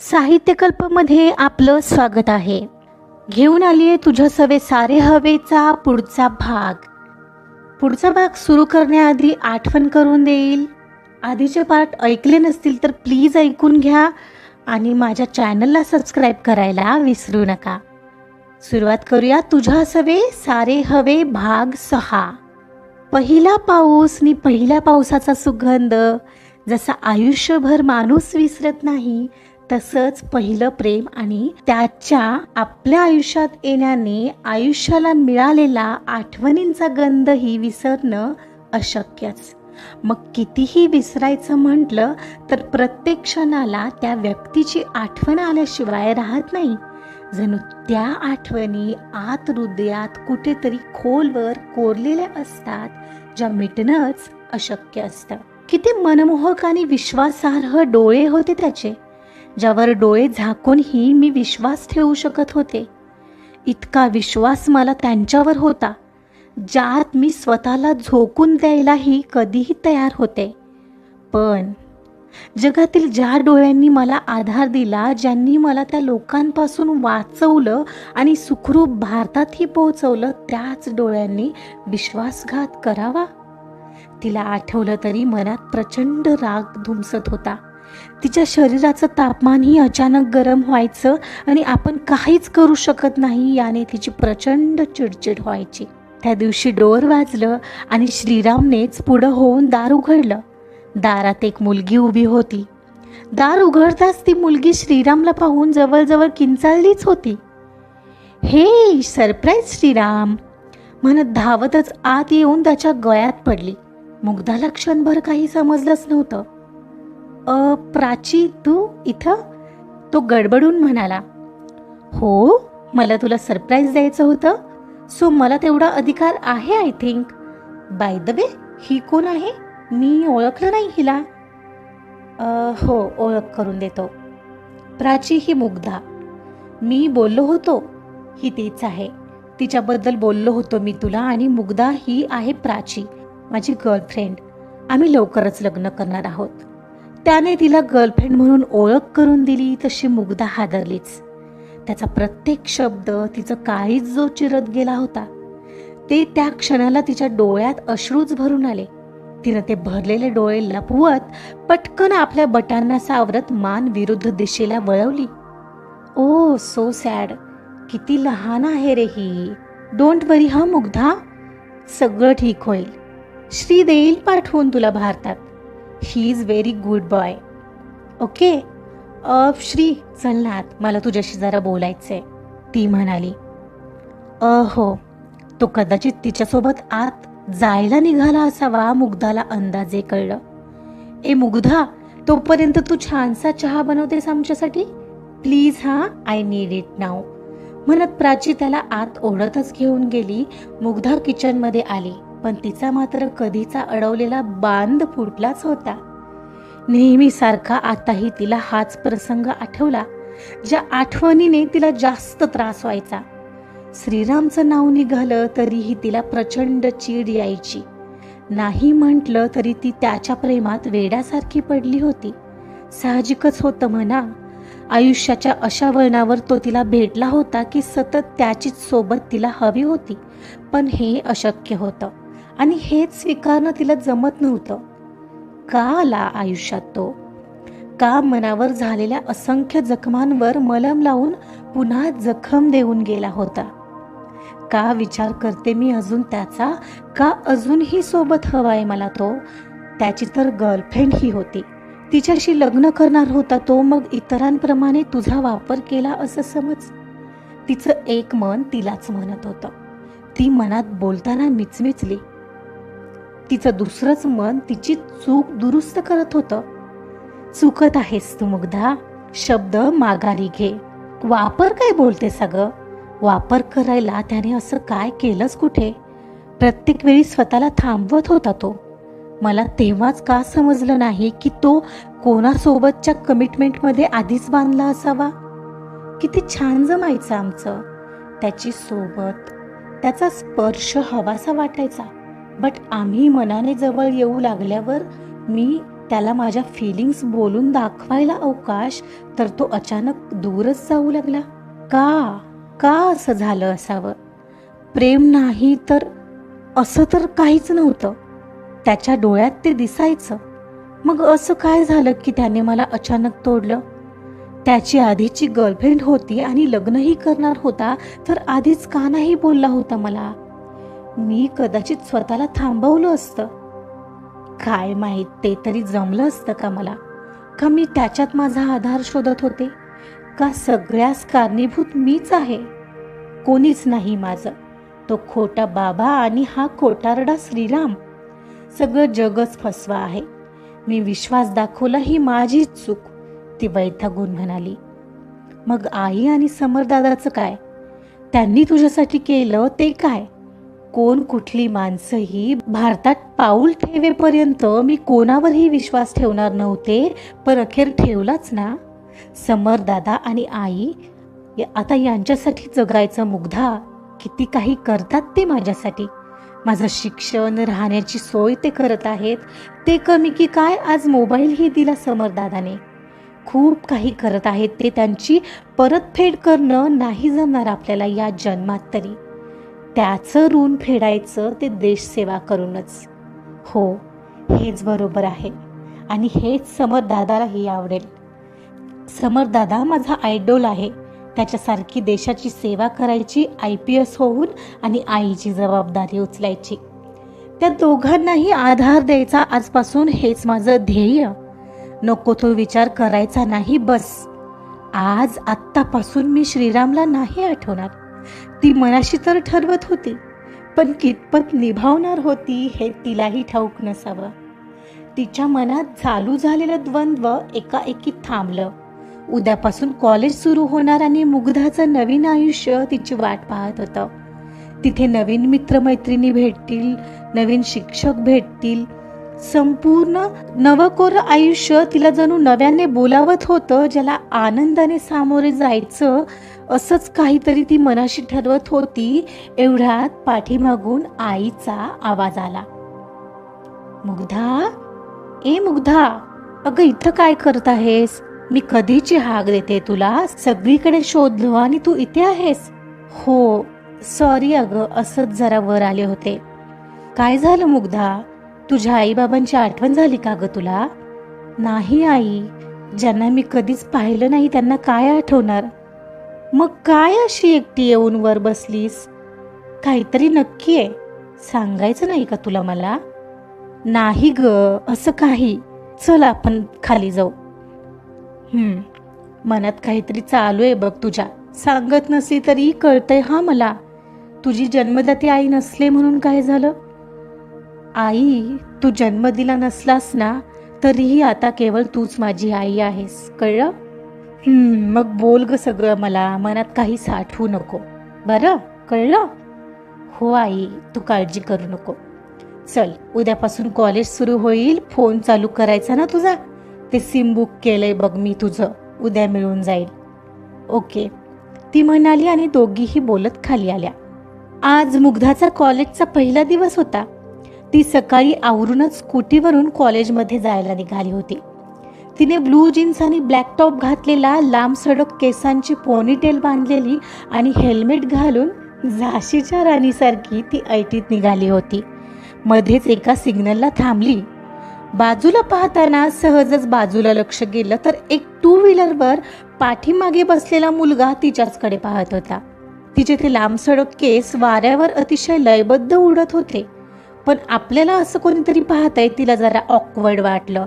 साहित्यकल्पमध्ये आपलं स्वागत आहे. घेऊन आली आहे तुझ्या सवे सारे हवेचा पुढचा भाग. पुढचा भाग सुरू करण्याआधी आठवण करून देईल. आधीचे पार्ट ऐकले नसतील तर प्लीज ऐकून घ्या आणि माझ्या चॅनलला सबस्क्राईब करायला विसरू नका. सुरुवात करूया तुझ्या सवे सारे हवे भाग सहा. पहिला पाऊस नि पहिल्या पावसाचा सुगंध. जसा आयुष्यभर माणूस विसरत नाही तसंच पहिलं प्रेम आणि त्याच्या आपल्या आयुष्यात येण्याने आयुष्याला मिळालेला आठवणींचा गंधही विसरणं अशक्यच. मग कितीही विसरायचं म्हटलं तर प्रत्येक क्षणाला त्या व्यक्तीची आठवण आल्याशिवाय राहत नाही. जणू त्या आठवणी आत हृदयात कुठेतरी खोलवर कोरलेल्या असतात ज्या मिटणंच अशक्य असतं. किती मनमोहक आणि विश्वासार्ह डोळे होते त्याचे. ज्यावर डोळे झाकूनही मी विश्वास ठेवू शकत होते. इतका विश्वास मला त्यांच्यावर होता ज्यात मी स्वतःला झोकून द्यायलाही कधीही तयार होते. पण जगातील ज्या डोळ्यांनी मला आधार दिला ज्यांनी मला त्या लोकांपासून वाचवलं आणि सुखरूप भारतातही पोहोचवलं त्याच डोळ्यांनी विश्वासघात करावा. तिला आठवलं तरी मनात प्रचंड राग धुमसत होता. तिच्या शरीराचं तापमानही अचानक गरम व्हायचं आणि आपण काहीच करू शकत नाही याने तिची प्रचंड चिडचिड व्हायची. त्या दिवशी डोर वाजलं आणि श्रीरामनेच पुढं होऊन दार उघडलं. दारात एक मुलगी उभी होती. दार उघडताच ती मुलगी श्रीरामला पाहून जवळजवळ किंचाळलीच होती. हे सरप्राईज श्रीराम! म्हणत धावतच आत येऊन त्याच्या गळ्यात पडली. मुग्धाला क्षणभर काही समजलंच नव्हतं. अ प्राची तू इथं? तो गडबडून म्हणाला हो मला तुला सरप्राईज द्यायचं होतं. सो मला तेवढा अधिकार आहे I think by the way ही कोण आहे? मी ओळखलं नाही हिला. हो ओळख करून देतो. प्राची ही मुग्धा. मी बोललो होतो. ही तीच आहे. तिच्याबद्दल बोललो होतो मी तुला आणि मुग्धा ही आहे प्राची माझी गर्लफ्रेंड आम्ही लवकरच लग्न करणार आहोत. त्याने तिला गर्लफ्रेंड म्हणून ओळख करून दिली तशी मुग्धा हादरलीच. त्याचा प्रत्येक शब्द तिचं काळीच जो चिरत गेला होता ते त्या क्षणाला तिच्या डोळ्यात अश्रूच भरून आले. तिनं ते भरलेले डोळे लपवत पटकन आपल्या बटांना सावरत मान विरुद्ध दिशेला वळवली. ओ सो सॅड किती लहान आहे रे ही. डोंट वरी हा मुग्धा. सगळं ठीक होईल. श्री देईल पाठवून तुला भारतात. He is very good boy okay अ श्री चल नात मला तुझ्याशी जरा बोलायचंय. ती म्हणाली अ हो तो कदाचित तिच्यासोबत आत जायला निघाला असावा मुग्धाला अंदाजे कळलं. ए मुग्धा तोपर्यंत तू छानसा चहा बनवतेस आमच्यासाठी? प्लीज हा आय नीड इट नाव म्हणत प्राची त्याला आत ओढतच घेऊन गेली. मुग्धा किचनमध्ये आली. पण तिचा मात्र कधीचा अडवलेला बांध फुटलाच होता. नेहमीसारखा आताही तिला हाच प्रसंग आठवला ज्या आठवणीने तिला जास्त त्रास व्हायचा. श्रीरामचं नाव निघालं तरीही तिला प्रचंड चीड यायची. नाही म्हटलं तरी ती त्याच्या प्रेमात वेड्यासारखी पडली होती. साहजिकच होतं म्हणा. आयुष्याच्या अशा वळणावर तो तिला भेटला होता की सतत त्याचीच सोबत तिला हवी होती पण हे अशक्य होतं. आणि हेच स्वीकारणं तिला जमत नव्हतं. का आला आयुष्यात तो? का मनावर झालेल्या असंख्य जखमांवर मलम लावून पुन्हा जखम देऊन गेला होता? का विचार करते मी अजून त्याचा? का अजूनही सोबत हवाय मला तो? त्याची तर गर्लफ्रेंड ही होती. तिच्याशी लग्न करणार होता तो मग इतरांप्रमाणे तुझा वापर केला असं समज? तिचं एक मन तिलाच म्हणत होतं. ती मनात बोलताना मिचमिचली. तिचं दुसरंच मन तिची चूक दुरुस्त करत होतं. चुकत आहेस तू मुग्धा शब्द माघारी घे. वापर काय बोलते सगळं? वापर करायला त्याने असं काय केलंच कुठे? प्रत्येक वेळी स्वतःला थांबवत होता तो. मला तेव्हाच का समजलं नाही की तो कोणासोबतच्या कमिटमेंटमध्ये आधीच बांधला असावा? किती छान जमायचं आमचं. त्याची सोबत त्याचा स्पर्श हवासा वाटायचा. बट आम्ही मनाने जवळ येऊ लागल्यावर मी त्याला माझ्या फिलिंग्स बोलून दाखवायला अवकाश तर तो अचानक दूरच जाऊ लागला. का? का असं झालं असावं? प्रेम नाही तर असं तर काहीच नव्हतं. त्याच्या डोळ्यात ते दिसायचं. मग असं काय झालं की त्याने मला अचानक तोडलं? त्याची आधीची गर्लफ्रेंड होती आणि लग्नही करणार होता तर आधीच का नाही बोलला होता मला? मी कदाचित स्वतःला थांबवलं असतं. काय माहीत ते तरी जमलं असतं का मला? का मी त्याच्यात माझा आधार शोधत होते? का सगळ्यास कारणीभूत मीच आहे? कोणीच नाही माझं. तो खोटा बाबा आणि हा खोटारडा श्रीराम. सगळं जगच फसवा आहे. मी विश्वास दाखवला ही माझीच चूक. ती वैतागून म्हणाली मग आई आणि समरदादाचं काय? त्यांनी तुझ्यासाठी केलं ते काय? कोण कुठली माणसंही भारतात पाऊल ठेवेपर्यंत मी कोणावरही विश्वास ठेवणार नव्हते पण अखेर ठेवलाच ना. समर दादा आणि आई या- आता यांच्यासाठी जगायचं मुग्धा किती काही करतात ते माझ्यासाठी. माझं शिक्षण राहण्याची सोय ते करत आहेत. ते कमी की काय आज मोबाईलही दिला समरदादाने खूप काही करत आहेत ते त्यांची परतफेड करणं नाही जमणार आपल्याला या जन्मात तरी. त्याचं ऋण फेडायचं ते देशसेवा करूनच. हो हेच बरोबर आहे. आणि हेच समरदादालाही आवडेल. समरदादा माझा आयडोल आहे. त्याच्यासारखी देशाची सेवा करायची आय पी एस होऊन आणि आईची जबाबदारी उचलायची. त्या दोघांनाही आधार द्यायचा आजपासून हेच माझं ध्येय. नको तो विचार करायचा नाही बस. आज आत्तापासून मी श्रीरामला नाही आठवणार. ती मनाशी तर ठरवत होती पण कितपत निभावणार होती हे तिलाही ठाऊक नसावं. तिच्या मनात चालू झालेलं द्वंद्व एकाएकी थांबलं. उद्यापासून कॉलेज सुरू होणार आणि मुग्धाचं नवीन आयुष्य तिची वाट पाहत होतं. तिथे नवीन मित्रमैत्रिणी भेटतील नवीन शिक्षक भेटतील. संपूर्ण नवकोर आयुष्य तिला जणू नव्याने बोलावत होतं ज्याला आनंदाने सामोरे जायचं असंच काहीतरी ती मनाशी ठरवत होती एवढ्यात पाठीमागून आईचा आवाज आला. मुग्धा ए मुग्धा अगं इथं काय करत आहेस? मी कधीची हाक देते तुला? सगळीकडे शोधलो आणि तू इथे आहेस. हो सॉरी अगं असंच जरा वर आले होते. काय झालं मुग्धा? तुझ्या आईबाबांची आठवण झाली का ग तुला? नाही आई ज्यांना मी कधीच पाहिलं नाही त्यांना काय आठवणार? मग काय अशी एकटी येऊन वर बसलीस? काहीतरी नक्की आहे. सांगायचं नाही का तुला मला? नाही ग असं काही. चल आपण खाली जाऊ. हम्म मनात काहीतरी चालू आहे बघ तुझ्या. सांगत नसली तरी कळतंय हा मला. तुझी जन्मदाती आई नसले म्हणून काय झालं? आई तू जन्म दिला नसलास ना तरीही आता केवळ तूच माझी आई आहेस. कळलं? मग बोल ग सगळं मला. मनात काही साठवू नको. बरं? कळलं? हो आई तू काळजी करू नको. चल उद्यापासून कॉलेज सुरू होईल. फोन चालू करायचा ना तुझा? ते सिम बुक केलंय बघ मी तुझं. उद्या मिळून जाईल. ओके ती म्हणाली आणि दोघीही बोलत खाली आल्या. आज मुग्धाचा कॉलेजचा पहिला दिवस होता. ती सकाळी आवरूनच स्कूटीवरून कॉलेजमध्ये जायला निघाली होती. तिने ब्लू जीन्स आणि ब्लॅक टॉप घातलेला लांब सडक केसांची पोनीटेल बांधलेली आणि हेल्मेट घालून झाशीच्या राणीसारखी ती ऐटीत निघाली होती. मध्येच एका सिग्नलला थांबली. बाजूला पाहताना सहजच बाजूला लक्ष गेलं तर एक टू व्हीलरवर पाठीमागे बसलेला मुलगा तिच्याचकडे पाहत होता. तिचे ते लांब सडक केस वाऱ्यावर अतिशय लयबद्ध उडत होते. पण आपल्याला असं कोणीतरी पाहताय तिला जरा ऑकवर्ड वाटलं.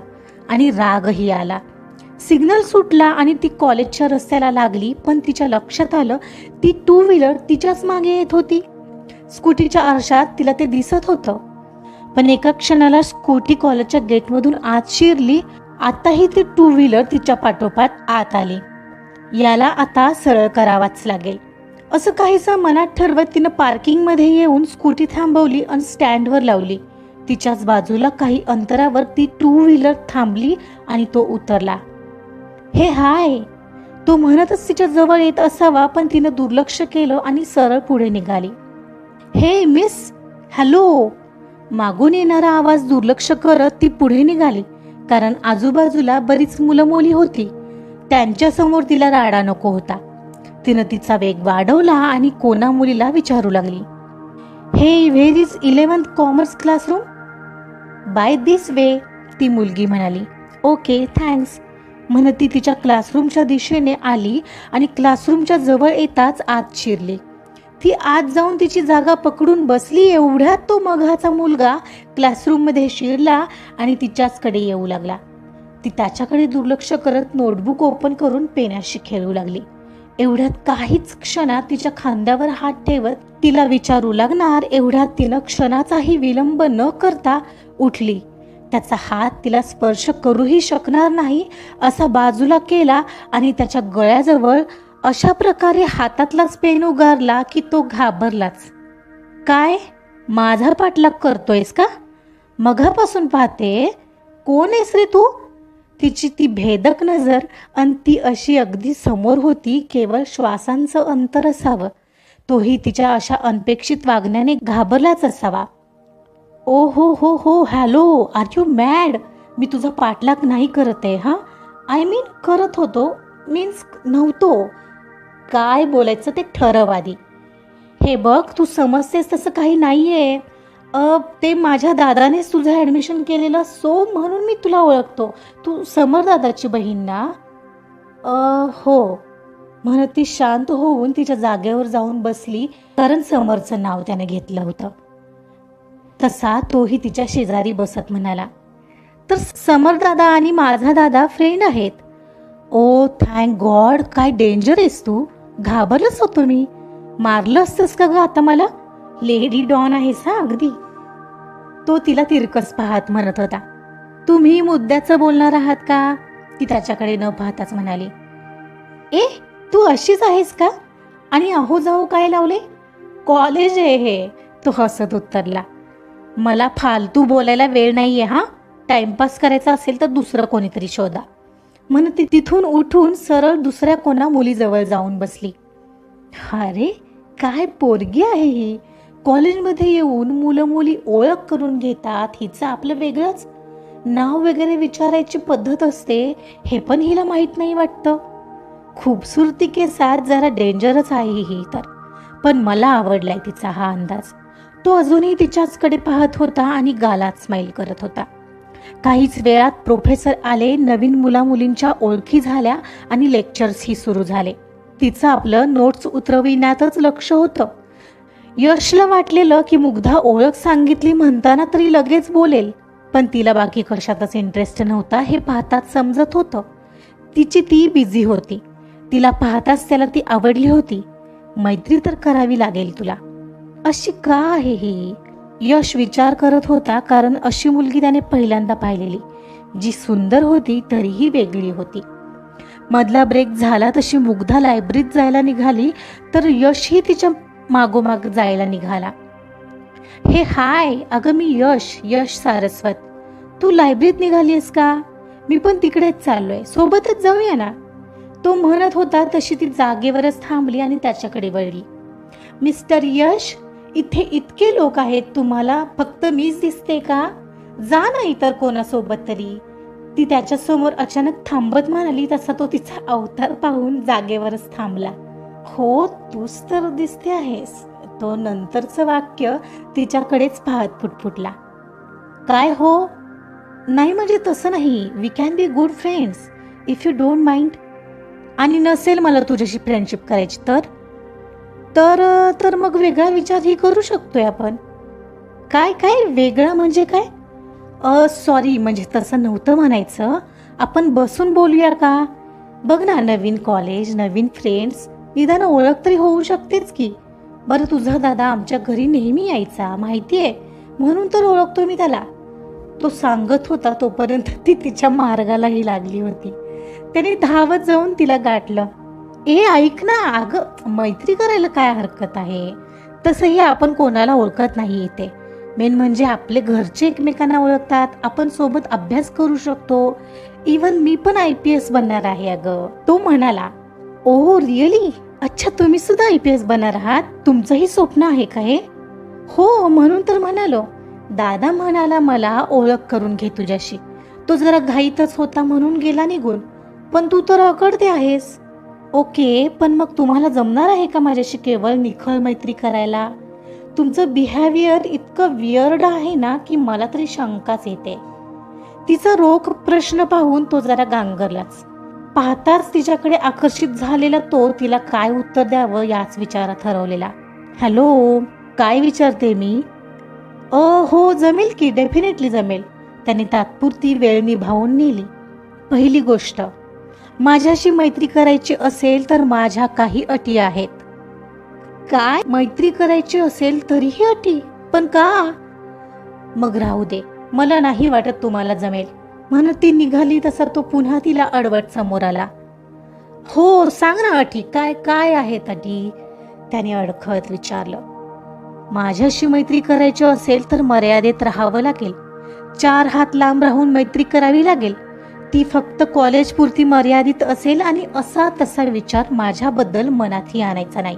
आणि रागही आला. सिग्नल सुटला आणि ती कॉलेजच्या रस्त्याला लागली पण तिच्या लक्षात आलं ती टू व्हीलर तिच्याच मागे येत होती. स्कूटीच्या आरशात तिला ते दिसत होतं. पण एका क्षणाला स्कूटी कॉलेजच्या गेटमधून आत शिरली आताही ती टू व्हीलर तिच्या पाठोपाठ आत आली. याला आता सरळ करावाच लागेल. असं काहीसं मनात ठरवत तिनं पार्किंगमध्ये येऊन स्कूटी थांबवली आणि स्टँडवर लावली. तिच्याच बाजूला काही अंतरावर ती टू व्हीलर थांबली आणि तो उतरला. हे हाय तो म्हणतच तिच्या जवळ येत असावा पण तिनं दुर्लक्ष केलं आणि सरळ पुढे निघाली. हे मिस हॅलो मागून येणारा आवाज दुर्लक्ष करत ती पुढे निघाली कारण आजूबाजूला बरीच मुलं मुली होती त्यांच्यासमोर तिला राडा नको होता. तिनं तिचा वेग वाढवला आणि कोणा मुलीला विचारू लागली. Hey where is eleventh commerce classroom by this way ती मुलगी म्हणाली. Okay thanks. म्हणत ती तिच्या क्लासरूमच्या दिशेने आली आणि क्लासरूमच्या जवळ येताच आत शिरली. ती आत जाऊन तिची जागा पकडून बसली एवढ्यात तो मघाचा मुलगा क्लासरूममध्ये शिरला आणि तिच्याचकडे येऊ लागला. ती त्याच्याकडे दुर्लक्ष करत नोटबुक ओपन करून पेनाशी खेळू लागली. एवढ्यात काहीच क्षणात तिच्या खांद्यावर हात ठेवत तिला विचारू लागणार एवढ्यात तिनं क्षणाचाही विलंब न करता उठली. त्याचा हात तिला स्पर्श करूही शकणार नाही असा बाजूला केला आणि त्याच्या गळ्याजवळ अशा प्रकारे हातातलाच पेन उगारला की तो घाबरलाच. काय? माझा पाठलाग करतोयस का? मघापासून पाहते. कोण आहेस रे तू? तिची ती भेदक नजर आणि ती अशी अगदी समोर होती केवळ श्वासांचं अंतर असावं. तोही तिच्या अशा अनपेक्षित वागण्याने घाबरलाच असावा. ओ हो हो हो हॅलो आर यू मॅड? मी तुझा पाठलाग नाही करत आहे हां? आय मीन करत होतो मीन्स नव्हतो. काय बोलायचं ते ठरव आधी. हे बघ तू समजतेस तसं काही नाही आहे ते माझ्या दादानेच तुझं ॲडमिशन केलेलं सो म्हणून मी तुला ओळखतो. तू समर दादाची बहीण ना? हो. म्हणत ती शांत होऊन तिच्या जागेवर जाऊन बसली कारण समरचं नाव त्याने घेतलं होतं. तसा तोही तिच्या शेजारी बसत म्हणाला. तर समर दादा आणि माझा दादा फ्रेंड आहेत. ओ थँक गॉड काय डेंजर आहेस तू? घाबरलंच होतो मी मारलं असतंस का ग आता मला? लेडी डॉन आहेस हा अगदी. तो तिला तिरकस पाहत म्हणत होता. तुम्ही मुद्द्याचं बोलणार आहात का? ती त्याच्याकडे न पाहताच म्हणाली. ए तू अशीच आहेस का? आणि अहो जाऊ काय लावले? कॉलेज आहे हे. तो हसत उत्तरला. मला फालतू बोलायला वेळ नाही आहे हा टाइमपास करायचा असेल तर दुसरं कोणीतरी शोधा. म्हणून ती तिथून उठून सरळ दुसऱ्या कोणा मुलीजवळ जाऊन बसली. अरे काय पोरगी आहे ही? कॉलेजमध्ये येऊन मुलं मुली ओळख करून घेतात हिचं आपलं वेगळंच. नाव वगैरे विचारायची पद्धत असते हे पण हिला माहीत नाही वाटतं. खूपसुरती के साथ जरा डेंजरच आहे ही तर. पण मला आवडलाय तिचा हा अंदाज. तो अजूनही तिच्याचकडे पाहत होता आणि गालात स्माईल करत होता. काहीच वेळात प्रोफेसर आले नवीन मुला मुलींच्या ओळखी झाल्या आणि लेक्चर्सही सुरू झाले. तिचं आपलं नोट्स उतरविण्यातच लक्ष होतं. यशला वाटलेलं की मुग्धा ओळख सांगितली म्हणताना तरी लगेच बोलेल पण तिला बाकी कशातच इंटरेस्ट नव्हता हे पाहताच समजत होतं. तिची ती बिझी होती. तिला पाहताच त्याला ती आवडली होती. मैत्री तर करावी लागेल तुला. अशी का आहे ही? यश विचार करत होता कारण अशी मुलगी त्याने पहिल्यांदा पाहिलेली. जी सुंदर होती तरीही वेगळी होती. मधला ब्रेक झाला तशी मुग्धा लायब्ररीत जायला निघाली तर यशही तिच्या मागोमाग जायला निघाला. हे हाय अगं मी यश यश सारस्वत. तू लायब्ररीत निघालीस का? मी पण तिकडेच चाललोय सोबतच जाऊया ना. तो म्हणत होता तशी ती जागेवरच थांबली आणि त्याच्याकडे वळली. मिस्टर यश इथे इतके लोक आहेत तुम्हाला फक्त मीच दिसते का? जा ना इतर कोणासोबत तरी. ती त्याच्यासमोर अचानक थांबत म्हणाली तसा तो तिचा अवतार पाहून जागेवरच थांबला. हो तूच तर दिसते आहेस. तो नंतरचं वाक्य तिच्याकडेच पाहत फुटफुटला काय हो? नाही म्हणजे तसं नाही. We can be good friends if you don't mind आणि नसेल मला तुझ्याशी फ्रेंडशिप करायची तर? तर तर मग वेगळा विचारही करू शकतोय आपण. काय काय? वेगळा म्हणजे काय? सॉरी म्हणजे तसं नव्हतं म्हणायचं. आपण बसून बोलूया का? बघ ना नवीन कॉलेज नवीन फ्रेंड्स निदान ओळख तरी होऊ शकतेच की. बरं तुझा दादा आमच्या घरी नेहमी यायचा माहिती आहे. म्हणून तर ओळखतो मी त्याला. तो सांगत होता तोपर्यंत ती तिच्या मार्गालाही लागली होती. त्याने धावत जाऊन तिला गाठलं. ए ऐक ना. अगं मैत्री करायला काय हरकत आहे? तसंही आपण कोणाला ओळखत नाही इथे. मेन म्हणजे आपले घरचे एकमेकांना ओळखतात. आपण सोबत अभ्यास करू शकतो. इवन मी पण आय पी एस बनणार आहे अगं. तो म्हणाला ओ रिअली अच्छा तुम्ही सुद्धा आय पी एस बनणार आहात? तुमचंही स्वप्न आहे का हे? हो म्हणून तर म्हणालो. दादा म्हणाला मला ओळख करून घे तुझ्याशी. तो जरा घाईतच होता म्हणून गेला निघून. पण तू तर अकडते आहेस. ओके पण मग तुम्हाला जमणार आहे का माझ्याशी केवळ निखळ मैत्री करायला? तुमचं बिहेवियर इतकं वियर्ड आहे ना की मला तरी शंकाच येते. तिचा रोख प्रश्न पाहून तो जरा गांगरलाच. पाहताच तिच्याकडे आकर्षित झालेला तो तिला काय उत्तर द्यावं याच विचारात ठरवलेला हॅलो काय विचारते मी? अ हो जमेल की डेफिनेटली जमेल. त्याने तात्पुरती वेळ निभावून नेली. पहिली गोष्ट माझ्याशी मैत्री करायची असेल तर माझ्या काही अटी आहेत. काय? मैत्री करायची असेल तरीही अटी. पण का? मग राहू दे. मला नाही वाटत तुम्हाला जमेल. म्हणत ती निघाली तसा तो पुन्हा तिला अडवट समोर आला. हो सांग ना अटी काय काय आहेत अटी? त्याने अडखळत विचारलं. माझ्याशी मैत्री करायची असेल तर मर्यादेत राहावं लागेल. चार हात लांब राहून मैत्री करावी लागेल. ती फक्त कॉलेजपुरती मर्यादित असेल आणि असा तसा विचार माझ्याबद्दल मनातही आणायचा नाही.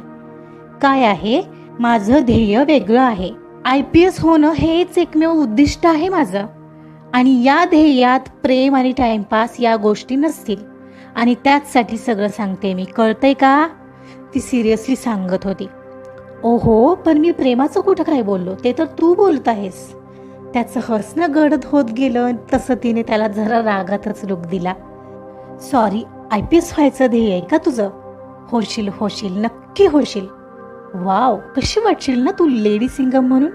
काय आहे? माझं ध्येय वेगळं आहे. आय पी एस होणं हेच एकमेव उद्दिष्ट आहे माझं. आणि या ध्येयात प्रेम आणि टाइमपास या गोष्टी नसतील. आणि त्याचसाठी सगळं सांगते मी. कळतंय का? ती सिरियसली सांगत होती. ओहो पण मी प्रेमाचं कुठं काय बोललो? ते तर तू बोलत आहेस. त्याचं हसणं गडद होत गेलं तसं तिने त्याला जरा रागातच लुक दिला. सॉरी आय पी एस व्हायचं ध्येय आहे का तुझं? होशील होशील नक्की होशील. वाव कशी वाटशील ना तू लेडी सिंगम म्हणून?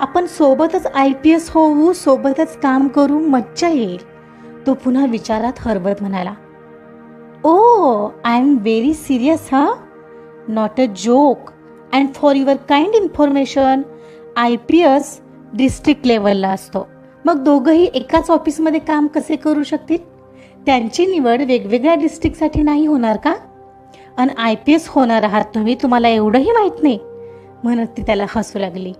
आपण सोबतच आय पी एस होऊ सोबतच काम करू मज्जा येईल. तो पुन्हा विचारात हरवत म्हणाला. Oh I am very serious हा not a joke and for your kind information I P S district लेवलला असतो. मग दोघंही एकाच ऑफिसमध्ये काम कसे करू शकतील? त्यांची निवड वेगवेगळ्या डिस्ट्रिक्टसाठी नाही होणार का? आणि आय पी एस होणार आहात तुम्ही तुम्हाला एवढंही माहीत नाही? म्हणत ती त्याला हसू लागली.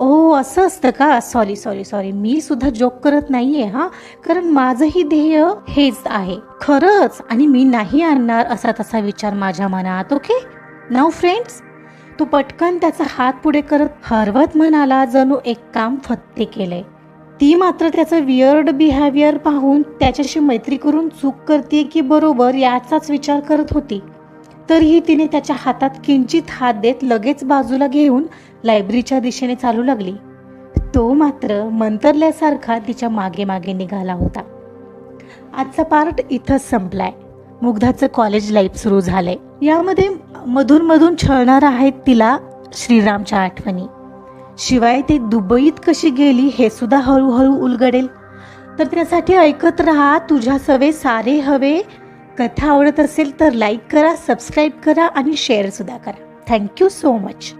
ओ असं असतं का? सॉरी सॉरी सॉरी मी सुद्धा जोक करत नाहीये हा. कारण माझंही ध्येय हेच आहे. खरंच. आणि मी नाही आणणार असा तसा विचार माझ्या मनात ओके नाव फ्रेंड्स तो पटकन त्याचा हात पुढे करत हरवत म्हणाला जणू एक काम फत्ते केले. ती मात्र त्याचं वियर्ड बिहेवियर पाहून त्याच्याशी मैत्री करून चूक करते की बरोबर याचाच विचार करत होती. तरीही तिने त्याच्या हातात किंचित हात देत लगेच बाजूला घेऊन लायब्ररीच्या दिशेने चालू लागली. तो मात्र मंतरल्यासारखा तिच्यामागे मागे निघाला होता. आजचा पार्ट इथंच संपलाय. मुग्धाचं कॉलेज लाईफ सुरू झालंय. यामध्ये मधून मधून छळणार आहेत तिला श्रीरामच्या आठवणी. शिवाय ते दुबईत कशी गेली हे सुद्धा हळूहळू उलगडेल. तर त्यासाठी ऐकत राहा तुझ्या सवे सारे हवे. कथा आवडत असेल तर लाईक करा सबस्क्राईब करा आणि शेअरसुद्धा करा. Thank you so much